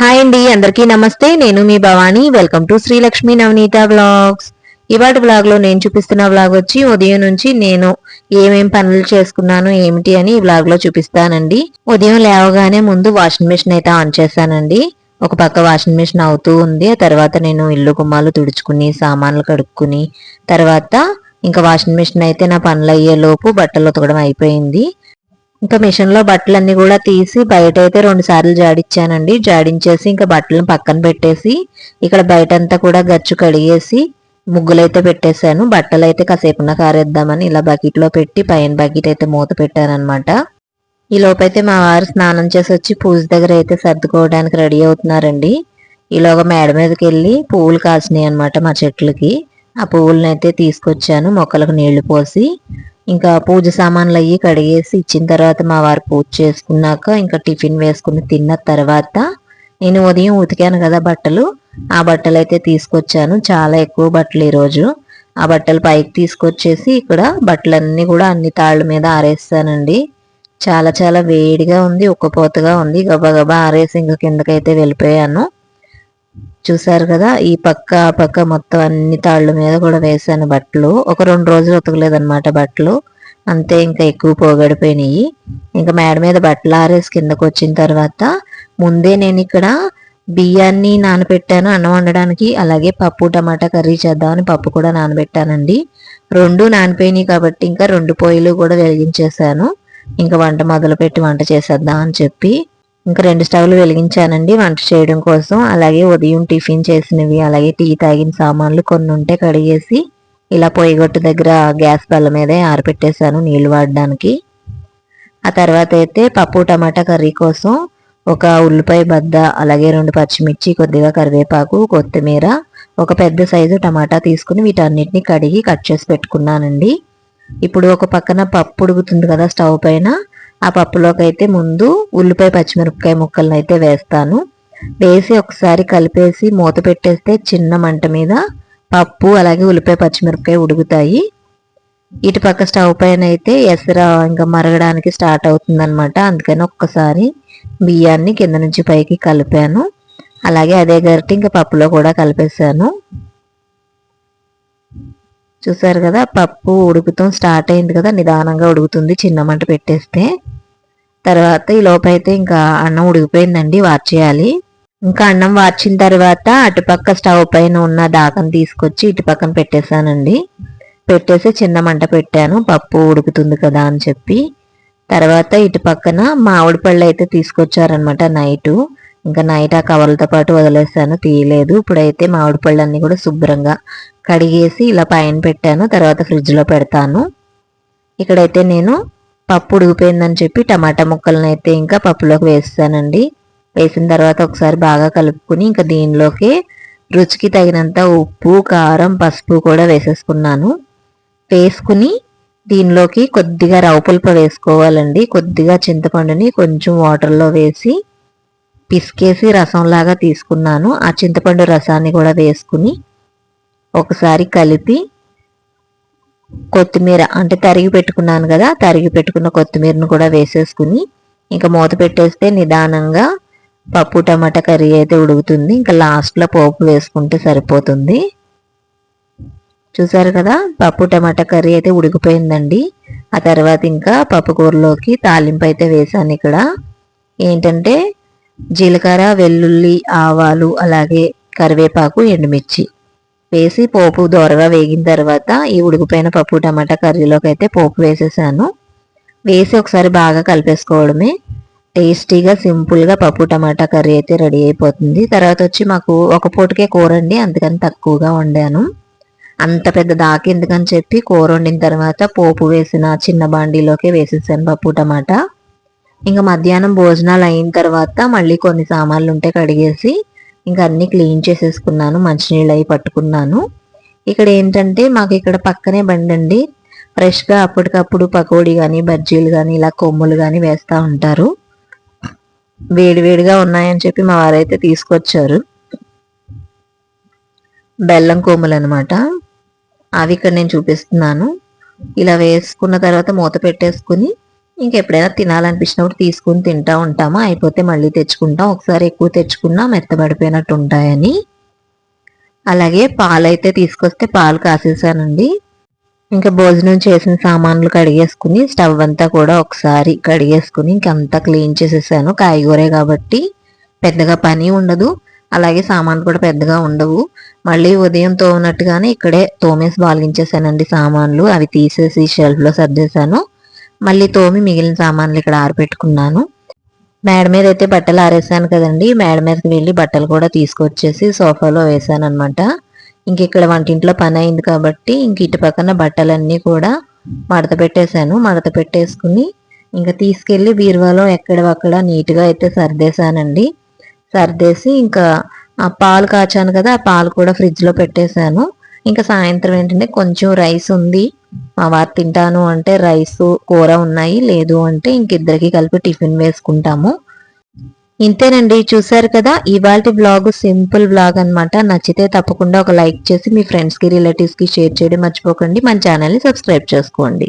Hi అండి అందరికీ నమస్తే. నేను మీ Bhavani. Welcome to Srilakshmi Navaneetha blogs ఇవాటి బ్లాగ్లో నేను చూపిస్తున్న బ్లాగ్ వచ్చి ఉదయం నుంచి నేను ఏమేం పనులు చేసుకున్నాను ఏమిటి అని ఈ బ్లాగ్లో చూపిస్తానండి. ఉదయం లేవగానే ముందు వాషింగ్ మిషన్ అయితే ఆన్ చేశానండి. ఒక పక్క వాషింగ్ మిషన్ అవుతూ ఉంది. ఆ తర్వాత నేను ఇల్లు గుమ్మాలు తుడుచుకుని సామాన్లు కడుక్కుని తర్వాత ఇంకా వాషింగ్ మిషన్ అయితే నా పనులు అయ్యే లోపు బట్టలు ఉతకడం అయిపోయింది. ఇంకా మిషన్లో బట్టలన్నీ కూడా తీసి బయట అయితే రెండు సార్లు జాడించానండి జాడించేసి ఇంకా బట్టలను పక్కన పెట్టేసి ఇక్కడ బయట అంతా కూడా గచ్చు కడిగేసి ముగ్గులైతే పెట్టేశాను. బట్టలు అయితే కాసేపున కారేద్దామని ఇలా బకెట్లో పెట్టి పైన బకెట్ అయితే మూత పెట్టానమాట ఈ లోపైతే మా వారు స్నానం చేసి వచ్చి పూజ దగ్గర అయితే సర్దుకోవడానికి రెడీ అవుతున్నారండి. ఈలోగా మేడ మీదకి వెళ్ళి పువ్వులు కాసినాయి అనమాట మా చెట్లకి. ఆ పువ్వులను అయితే తీసుకొచ్చాను. మొక్కలకు నీళ్ళు పోసి ఇంకా పూజ సామాన్లు అయ్యి కడిగేసి ఇచ్చిన తర్వాత మా వారు పూజ చేసుకున్నాక ఇంకా టిఫిన్ వేసుకుని తిన్న తర్వాత నేను ఉదయం ఉతికాను కదా బట్టలు. ఆ బట్టలు అయితే తీసుకొచ్చాను. చాలా ఎక్కువ బట్టలు ఈరోజు. ఆ బట్టలు పైకి తీసుకొచ్చేసి ఇక్కడ బట్టలన్నీ కూడా అన్ని తాళ్ళ మీద ఆరేస్తానండి. చాలా చాలా వేడిగా ఉంది ఉక్కపోతగా ఉంది. గబా గబా ఆరేసి ఇంకా కిందకైతే వెళ్ళిపోయాను. చూసారు కదా ఈ పక్క ఆ పక్క మొత్తం అన్ని తాళ్ళ మీద కూడా వేసాను బట్టలు. ఒక రెండు రోజులు ఉతకలేదన్నమాట బట్టలు. అంతే ఇంకా ఎక్కువ పోగడిపోయినాయి. ఇంకా మేడ మీద బట్టలు ఆరేసి కిందకు వచ్చిన తర్వాత ముందే నేను ఇక్కడ బియ్యాన్ని నానబెట్టాను అన్నం వండడానికి. అలాగే పప్పు టమాటా కర్రీ చేద్దామని పప్పు కూడా నానబెట్టానండి. రెండు నానిపోయినాయి కాబట్టి ఇంకా రెండు పొయ్యిలు కూడా వెలిగించేశాను. ఇంకా వంట మొదలు పెట్టి వంట చేసేద్దాం అని చెప్పి ఇంకా రెండు స్టవ్లు వెలిగించానండి వంట చేయడం కోసం. అలాగే ఉదయం టిఫిన్ చేసినవి అలాగే టీ తాగిన సామాన్లు కొన్ని ఉంటే కడిగేసి ఇలా పొయ్యిగొట్టు దగ్గర గ్యాస్ బల్ల మీదే ఆరపెట్టేశాను నీళ్ళు వాడడానికి. ఆ తర్వాత అయితే పప్పు టమాటా కర్రీ కోసం ఒక ఉల్లిపాయ బద్ద అలాగే రెండు పచ్చిమిర్చి కొద్దిగా కరివేపాకు కొత్తిమీర ఒక పెద్ద సైజు టమాటా తీసుకుని వీటన్నిటిని కడిగి కట్ చేసి పెట్టుకున్నానండి. ఇప్పుడు ఒక పక్కన పప్పు ఉడుకుతుంది కదా స్టవ్ పైన ఆ పప్పులోకి అయితే ముందు ఉల్లిపాయ పచ్చిమిరపకాయ ముక్కలను అయితే వేస్తాను. వేసి ఒకసారి కలిపేసి మూత పెట్టేస్తే చిన్న మంట మీద పప్పు అలాగే ఉల్లిపాయ పచ్చిమిరపకాయ ఉడుకుతాయి. ఇటు పక్క స్టవ్ పైన అయితే ఎసర ఇంకా మరగడానికి స్టార్ట్ అవుతుంది అనమాట అందుకని ఒక్కసారి బియ్యాన్ని కింద నుంచి పైకి కలిపాను. అలాగే అదే గరిటి ఇంకా పప్పులో కూడా కలిపేసాను చూసారు కదా పప్పు ఉడుకుతాం స్టార్ట్ అయింది కదా నిదానంగా ఉడుకుతుంది చిన్న మంట పెట్టేస్తే. తర్వాత ఈ లోపైతే ఇంకా అన్నం ఉడికిపోయిందండి వార్చేయాలి ఇంకా అన్నం వార్చిన తర్వాత అటుపక్క స్టవ్ పైన ఉన్న దాకను తీసుకొచ్చి ఇటు పక్కన పెట్టేశానండి. పెట్టేసి చిన్న మంట పెట్టాను పప్పు ఉడుకుతుంది కదా అని చెప్పి. తర్వాత ఇటు పక్కన మామిడి పళ్ళు అయితే తీసుకొచ్చారనమాట నైటు. ఇంకా నైట్ ఆ కవర్లతో పాటు వదిలేసాను తీయలేదు. ఇప్పుడైతే మామిడి పళ్ళు అన్నీ కూడా శుభ్రంగా కడిగేసి ఇలా పైన పెట్టాను తర్వాత ఫ్రిడ్జ్లో పెడతాను. ఇక్కడైతే నేను పప్పు ఉడికిపోయిందని చెప్పి టమాటా ముక్కలను అయితే ఇంకా పప్పులోకి వేస్తానండి. వేసిన తర్వాత ఒకసారి బాగా కలుపుకుని ఇంకా దీనిలోకి రుచికి తగినంత ఉప్పు కారం పసుపు కూడా వేసేసుకున్నాను. వేసుకుని దీనిలోకి కొద్దిగా రవ్వ వేసుకోవాలండి. కొద్దిగా చింతపండుని కొంచెం వాటర్లో వేసి పిసికేసి రసంలాగా తీసుకున్నాను. ఆ చింతపండు రసాన్ని కూడా వేసుకుని ఒకసారి కలిపి కొత్తిమీర అంటే తరిగి పెట్టుకున్నాను కదా తరిగి పెట్టుకున్న కొత్తిమీరను కూడా వేసేసుకుని ఇంకా మూత పెట్టేస్తే నిదానంగా పప్పు టమాటా కర్రీ అయితే ఉడుకుతుంది. ఇంకా లాస్ట్లో పోపు వేసుకుంటే సరిపోతుంది. చూసారు కదా పప్పు టమాటా కర్రీ అయితే ఉడికిపోయిందండి. ఆ తర్వాత ఇంకా పప్పు కూరలోకి తాలింపు అయితే వేసాను ఇక్కడ. ఏంటంటే జీలకర్ర వెల్లుల్లి ఆవాలు అలాగే కరివేపాకు ఎండుమిర్చి. వేసి పోపు దోరగా వేగిన తర్వాత ఈ ఉడికిపోయిన పప్పు టమాటా కర్రీలోకి అయితే పోపు వేసేసాను. వేసి ఒకసారి బాగా కలిపేసుకోవడమే. టేస్టీగా సింపుల్గా పప్పు టమాటా కర్రీ అయితే రెడీ అయిపోతుంది. తర్వాత వచ్చి మాకు ఒక పూటకే కూర అండి అందుకని తక్కువగా వండాను. అంత పెద్ద దాకి ఎందుకని చెప్పి కూర వండిన తర్వాత పోపు వేసిన చిన్న బాండీలోకి వేసేసాను పప్పు టమాటా. ఇంకా మధ్యాహ్నం భోజనాలు అయిన తర్వాత మళ్ళీ కొన్ని సామాన్లు ఉంటే కడిగేసి ఇంకా అన్ని క్లీన్ చేసేసుకున్నాను మంచినీళ్ళు అవి పట్టుకున్నాను. ఇక్కడ ఏంటంటే మాకు ఇక్కడ పక్కనే బండి అండి. ఫ్రెష్గా అప్పటికప్పుడు పకోడీ కానీ బజ్జీలు కానీ ఇలా కొమ్ములు కానీ వేస్తూ ఉంటారు. వేడివేడిగా ఉన్నాయని చెప్పి మా వారైతే తీసుకొచ్చారు. బెల్లం కొమ్ములు అనమాట అవి ఇక్కడ నేను చూపిస్తున్నాను. ఇలా వేసుకున్న తర్వాత మూత పెట్టేసుకుని ఇంకెప్పుడైనా తినాలనిపించినప్పుడు తీసుకుని తింటా ఉంటాము? అయిపోతే మళ్ళీ తెచ్చుకుంటాం. ఒకసారి ఎక్కువ తెచ్చుకున్నా మెత్తబడిపోయినట్టు ఉంటాయని. అలాగే పాలు అయితే తీసుకొస్తే పాలు కాసేసానండి. ఇంకా భోజనం చేసిన సామాన్లు కడిగేసుకుని స్టవ్ అంతా కూడా ఒకసారి కడిగేసుకుని ఇంకంతా క్లీన్ చేసేసాను. కాయగూరే కాబట్టి పెద్దగా పని ఉండదు. అలాగే సామాన్లు కూడా పెద్దగా ఉండవు. మళ్ళీ ఉదయం తోమినట్టుగానే ఇక్కడే తోమేసి బాలిగించేసానండి సామాన్లు. అవి తీసేసి షెల్ఫ్లో సర్దేశాను. మళ్ళీ తోమి మిగిలిన సామాన్లు ఇక్కడ ఆరబెట్టుకున్నాను. మేడ మీద అయితే బట్టలు ఆరేసాను కదండి. మేడ మీదకి వెళ్ళి బట్టలు కూడా తీసుకొచ్చేసి సోఫాలో వేసాను అనమాట ఇంక ఇక్కడ వంటింట్లో పని అయింది కాబట్టి ఇంక ఇటు పక్కన బట్టలన్నీ కూడా మడత పెట్టేశాను. మడత పెట్టేసుకుని ఇంకా తీసుకెళ్ళి బీరువాలో ఎక్కడవక్కడ నీట్గా అయితే సర్దేశానండి. సర్దేసి ఇంకా ఆ పాలు కాచాను కదా ఆ పాలు కూడా ఫ్రిడ్జ్లో పెట్టేశాను. ఇంకా సాయంత్రం ఏంటంటే కొంచెం రైస్ ఉంది. మా వారు తింటాను అంటే రైస్ కూర ఉన్నాయి. లేదు అంటే ఇంకిద్దరికి కలిపి టిఫిన్ వేసుకుంటాము. ఇంతేనండి. చూసారు కదా ఇవాళ బ్లాగ్ సింపుల్ బ్లాగ్ అనమాట నచ్చితే తప్పకుండా ఒక లైక్ చేసి మీ ఫ్రెండ్స్కి రిలేటివ్స్కి షేర్ చేయడం మర్చిపోకండి. మన ఛానల్ని సబ్స్క్రైబ్ చేసుకోండి.